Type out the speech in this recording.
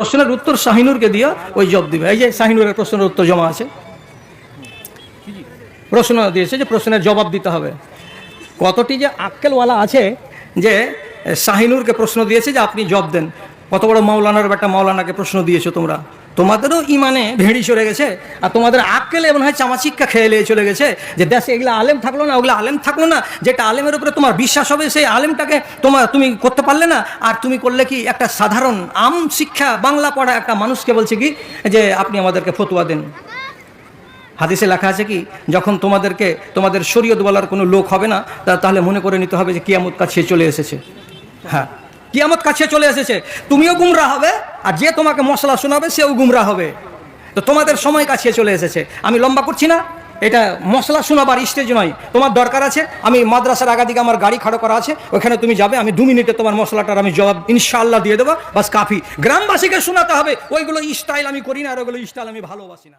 প্রশ্নের উত্তর শাহিনুরকে দিয়া ওই জব দিবে। এই যে শাহিনুরের প্রশ্নের উত্তর জমা আছে। প্রশ্ন দিয়েছে যে প্রশ্নের জবাব দিতে হবে। কতটি যে আক্কেলওয়ালা আছে যে শাহিনুরকে প্রশ্ন দিয়েছে যে আপনি জব দেন। কত বড় মাওলানার বেটা মাওলানাকে প্রশ্ন দিয়েছ তোমরা? তোমাদেরও ইমানে ভেড়ি চলে গেছে, আর তোমাদের আক্কেলে এমন হয় চামাচিক্কা খেয়ে নিয়ে চলে গেছে যে দেশে এগুলো আলেম থাকল না, ওগুলো আলেম থাকল না, যেটা আলেমের উপরে তোমার বিশ্বাস হবে, সেই আলেমটাকে তোমার তুমি করতে পারলে না, আর তুমি করলে কি একটা সাধারণ আম শিক্ষা বাংলা পড়া একটা মানুষকে বলছে কি, যে আপনি আমাদেরকে ফতুয়া দেন। হাদিসে লেখা আছে কি, যখন তোমাদেরকে, তোমাদের শরীয়ত বলার কোনো লোক হবে না তাহলে মনে করে নিতে হবে যে কিয়ামত কাছে চলে এসেছে। হ্যাঁ। কিয়ামত কাছে চলে এসেছে। তুমিও গুমরা হবে, আর যে তোমাকে মশলা শোনাবে, সেও গুমরা হবে। তো তোমাদের সময় কাছে চলে এসেছে। আমি লম্বা করছি না, এটা মশলা শোনাবার স্টেজ নয়। তোমার দরকার আছে, আমি মাদ্রাসার আগা দিকে আমার গাড়ি খাড়ো করা আছে, ওখানে তুমি যাবে, আমি দু মিনিটে তোমার মশলাটার আমি জবাব ইনশাআল্লাহ দিয়ে দেবো। বাস কাফি। গ্রামবাসীকে শোনাতে হবে, ওইগুলো স্টাইল আমি করি না, আর ওইগুলো স্টাইল আমি ভালোবাসি না।